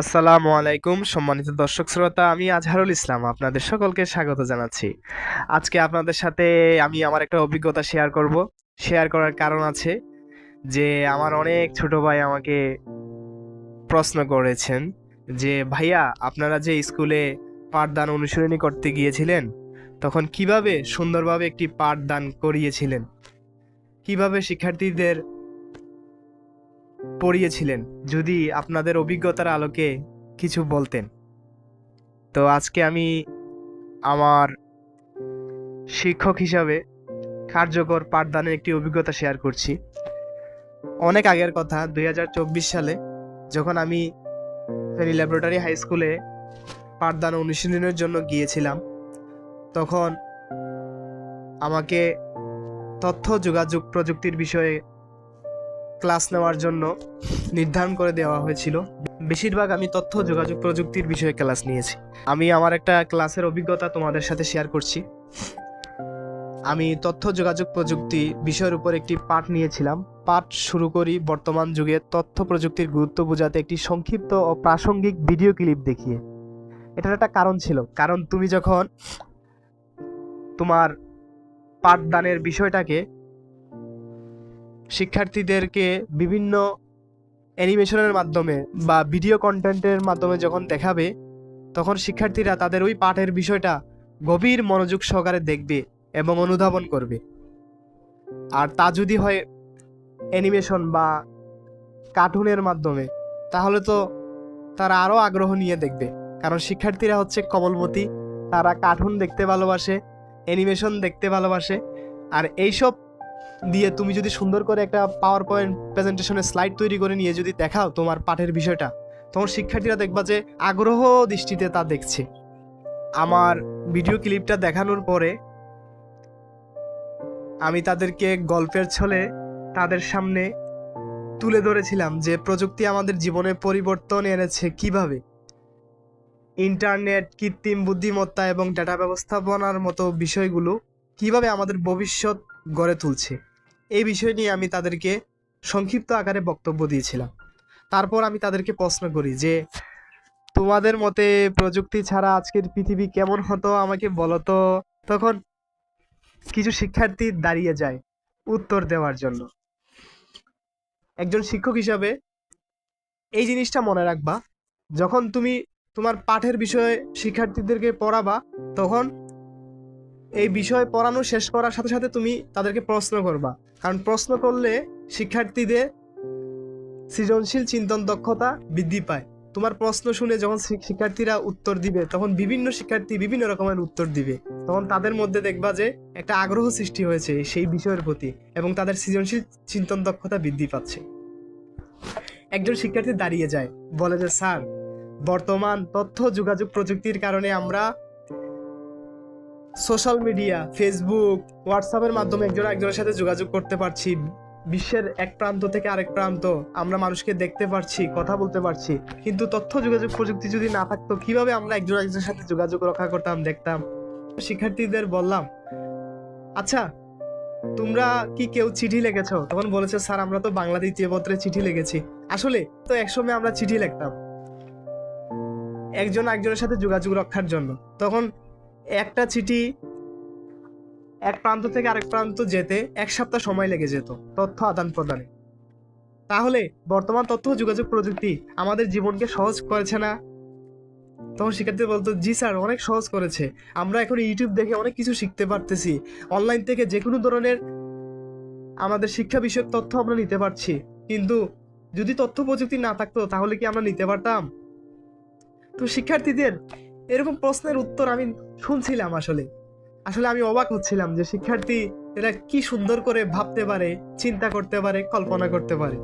আসসালামু আলাইকুম, সম্মানিত দর্শক শ্রোতা, আমি আজহারুল ইসলাম, আপনাদের সকলকে স্বাগত জানাচ্ছি। আজকে আপনাদের সাথে আমি আমার একটা অভিজ্ঞতা শেয়ার করব। শেয়ার করার কারণ আছে যে, আমার অনেক ছোট ভাই আমাকে প্রশ্ন করেছেন যে, ভাইয়া, আপনারা যে স্কুলে পাঠদান অনুশীলনী করতে গিয়েছিলেন, তখন কীভাবে সুন্দরভাবে একটি পাঠদান করিয়েছিলেন? কীভাবে শিক্ষার্থীদের পড়িয়েছিলেন, যদি আপনাদের অভিজ্ঞতার আলোকে কিছু বলতেন। তো আজকে আমি আমার শিক্ষক হিসাবে কার্যকর পাঠদানের একটি অভিজ্ঞতা শেয়ার করছি। অনেক আগের কথা দু হাজার চব্বিশ সালে যখন আমি ফেনী ল্যাবরেটরি হাই স্কুলে পাঠদান অনুশীলনের জন্য গিয়েছিলাম, তখন আমাকে তথ্য যোগাযোগ প্রযুক্তির বিষয়ে ক্লাস নেওয়ার জন্য নির্ধারণ করে দেওয়া হয়েছিল। বেশিরভাগ আমি তথ্য, যোগাযোগ প্রযুক্তির বিষয়ে ক্লাস নিয়েছি। আমি আমার একটা ক্লাসের অভিজ্ঞতা তোমাদের সাথে শেয়ার করছি। আমি তথ্য, যোগাযোগ প্রযুক্তি বিষয়ের উপর একটি পাঠ নিয়েছিলাম। পাঠ শুরু করি বর্তমান যুগে তথ্য প্রযুক্তির গুরুত্ব বোঝাতে একটি সংক্ষিপ্ত ও প্রাসঙ্গিক ভিডিও ক্লিপ দেখিয়ে। এটার একটা কারণ ছিল। কারণ তুমি যখন তোমার পাঠদানের বিষয়টাকে শিক্ষার্থীদেরকে বিভিন্ন অ্যানিমেশনের মাধ্যমে বা ভিডিও কন্টেন্টের মাধ্যমে যখন দেখাবে, তখন শিক্ষার্থীরা তাদের ওই পাঠের বিষয়টা গভীর মনোযোগ সহকারে দেখবে এবং অনুধাবন করবে। আর তা যদি হয় অ্যানিমেশন বা কার্টুনের মাধ্যমে, তাহলে তো তারা আরও আগ্রহ নিয়ে দেখবে। কারণ শিক্ষার্থীরা হচ্ছে কমলমতি, তারা কার্টুন দেখতে ভালোবাসে, অ্যানিমেশন দেখতে ভালোবাসে, আর এইসব দিয়ে তুমি যদি সুন্দর করে একটা পাওয়ার পয়েন্ট প্রেজেন্টেশনের স্লাইড তৈরি করে নিয়ে যদি দেখাও তোমার পাঠের বিষয়টা তখন শিক্ষার্থীরা দেখবা যে আগ্রহ দৃষ্টিতে তা দেখছে। আমার ভিডিও ক্লিপটা দেখানোর পরে আমি তাদেরকে গল্পের ছলে তাদের সামনে তুলে ধরেছিলাম যে প্রযুক্তি আমাদের জীবনে পরিবর্তন এনেছে কীভাবে? ইন্টারনেট, কৃত্রিম বুদ্ধিমত্তা এবং ডেটা ব্যবস্থাপনার মতো বিষয়গুলো কীভাবে আমাদের ভবিষ্যৎ গড়ে তুলছে। এই বিষয় নিয়ে আমি তাদেরকে সংক্ষিপ্ত আকারে বক্তব্য দিয়েছিলাম। তারপর আমি তাদেরকে প্রশ্ন করি যে, তোমাদের মতে প্রযুক্তি ছাড়া আজকের পৃথিবী কেমন হতো, আমাকে বলো তো। তখন কিছু শিক্ষার্থী দাঁড়িয়ে যায় উত্তর দেওয়ার জন্য। একজন শিক্ষক হিসাবে এই জিনিসটা মনে রাখবা, যখন তুমি তোমার পাঠের বিষয়ে শিক্ষার্থীদেরকে পড়াবা, তখন এই বিষয় পড়ানো শেষ করার সাথে সাথে তুমি তাদেরকে প্রশ্ন করবা। কারণ প্রশ্ন করলে শিক্ষার্থীদের সৃজনশীল চিন্তন দক্ষতা বৃদ্ধি পায়। তোমার প্রশ্ন শুনে যখন শিক্ষার্থীরা উত্তর দিবে, তখন বিভিন্ন শিক্ষার্থী বিভিন্ন রকমের উত্তর দিবে। তখন তাদের মধ্যে দেখবা যে একটা আগ্রহ সৃষ্টি হয়েছে সেই বিষয়ের প্রতি এবং তাদের সৃজনশীল চিন্তন দক্ষতা বৃদ্ধি পাচ্ছে। একজন শিক্ষার্থী দাঁড়িয়ে যায়, বলে যে, স্যার, বর্তমান তথ্য, যোগাযোগ প্রযুক্তির কারণে আমরা সোশ্যাল মিডিয়া ফেসবুক হোয়াটসঅ্যাপের মাধ্যমে একজন একজনের সাথে যোগাযোগ করতে পারছি। বিশ্বের এক প্রান্ত থেকে আরেক প্রান্ত আমরা মানুষকে দেখতে পারছি, কথা বলতে পারছি। কিন্তু তথ্য, যোগাযোগ প্রযুক্তি যদি না থাকতো, কীভাবে আমরা একজন একজনের সাথে যোগাযোগ রক্ষা করতাম, দেখতাম? শিক্ষার্থীদের বললাম আচ্ছা তোমরা কি কেউ চিঠি লিখেছো? তখন বলেছে, স্যার, আমরা তো বাংলা দ্বিতীয় পত্রে চিঠি লিখেছি। আসলে তো একসময় আমরা চিঠি লিখতাম, একজন একজনের সাথে যোগাযোগ রক্ষার জন্য। তখন একটা চিঠি, এক প্রান্ত থেকে আরেক প্রান্ত যেতে এক সপ্তাহ সময় লেগে যেত তথ্য আদান প্রদানে। তাহলে বর্তমান তথ্য যোগাযোগ প্রযুক্তি আমাদের জীবনকে সহজ করেছে না? তখন শিক্ষার্থী বলতো, জি স্যার, অনেক সহজ করেছে। আমরা এখন ইউটিউব দেখে অনেক কিছু শিখতে পারতেছি। অনলাইন থেকে যে কোনো ধরনের আমাদের শিক্ষা বিষয়ক তথ্য আমরা নিতে পারছি। কিন্তু যদি তথ্য প্রযুক্তি না থাকতো তাহলে কি আমরা নিতে পারতাম? তো শিক্ষার্থীদের এরকম প্রশ্নের উত্তর আমি শুনছিলাম আসলে। আসলে আমি অবাক হচ্ছিলাম যে শিক্ষার্থী এরা কি সুন্দর করে ভাবতে পারে, চিন্তা করতে পারে, কল্পনা করতে পারে।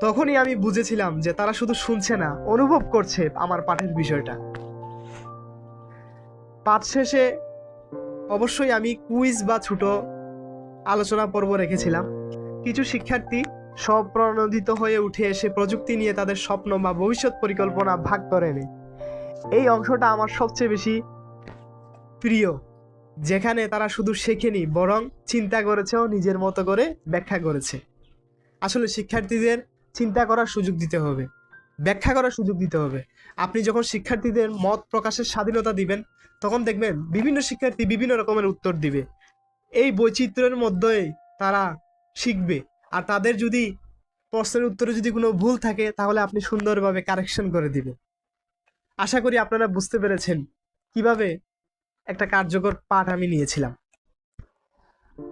তখনই আমি বুঝেছিলাম যে তারা শুধু শুনছে না, অনুভব করছে আমার পাঠের বিষয়টা। পাঠ শেষে অবশ্যই আমি কুইজ বা ছোট আলোচনা পর্ব রেখেছিলাম। কিছু শিক্ষার্থী স্বপ্রণোদিত হয়ে উঠে এসে প্রযুক্তি নিয়ে তাদের স্বপ্ন বা ভবিষ্যৎ পরিকল্পনা ভাগ করে নেয়। এই অংশটা আমার সবচেয়ে বেশি প্রিয়, যেখানে তারা শুধু শেখেনি, বরং চিন্তা করেছে ও নিজের মতো করে ব্যাখ্যা করেছে। আসলে শিক্ষার্থীদের চিন্তা করার সুযোগ দিতে হবে। ব্যাখ্যা করার সুযোগ দিতে হবে। আপনি যখন শিক্ষার্থীদের মত প্রকাশের স্বাধীনতা দিবেন, তখন দেখবেন বিভিন্ন শিক্ষার্থী বিভিন্ন রকমের উত্তর দিবে। এই বৈচিত্র্যের মধ্যেই তারা শিখবে। আর তাদের যদি প্রশ্নের উত্তরে যদি কোনো ভুল থাকে, তাহলে আপনি সুন্দরভাবে কারেকশন করে দিবেন। আশা করি আপনারা বুঝতে পেরেছেন কীভাবে একটা কার্যকর পাঠ আমি নিয়েছিলাম।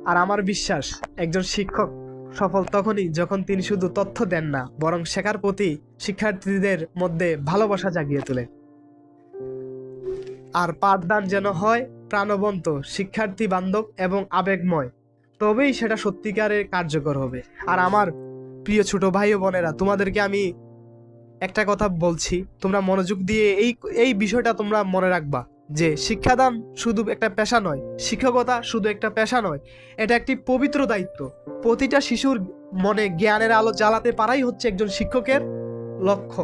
আর আমার বিশ্বাস, একজন শিক্ষক সফল তখনই যখন তিনি শুধু তথ্য দেন না, বরং শেখার প্রতি শিক্ষার্থীদের মধ্যে ভালোবাসা জাগিয়ে তোলেন আর পাঠদান যেন হয় প্রাণবন্ত, শিক্ষার্থী বান্ধব এবং আবেগময় তবেই সেটা সত্যিকারের কার্যকর হবে। আর আমার প্রিয় ছোট ভাই ও বোনেরা, তোমাদেরকে আমি একটা কথা বলছি। তোমরা মনোযোগ দিয়ে এই এই বিষয়টা তোমরা মনে রাখবা যে শিক্ষাদান শুধু একটা পেশা নয়, শিক্ষকতা শুধু একটা পেশা নয়, এটা একটি পবিত্র দায়িত্ব। প্রতিটা শিশুর মনে জ্ঞানের আলো জ্বালাতে পারাই হচ্ছে একজন শিক্ষকের লক্ষ্য।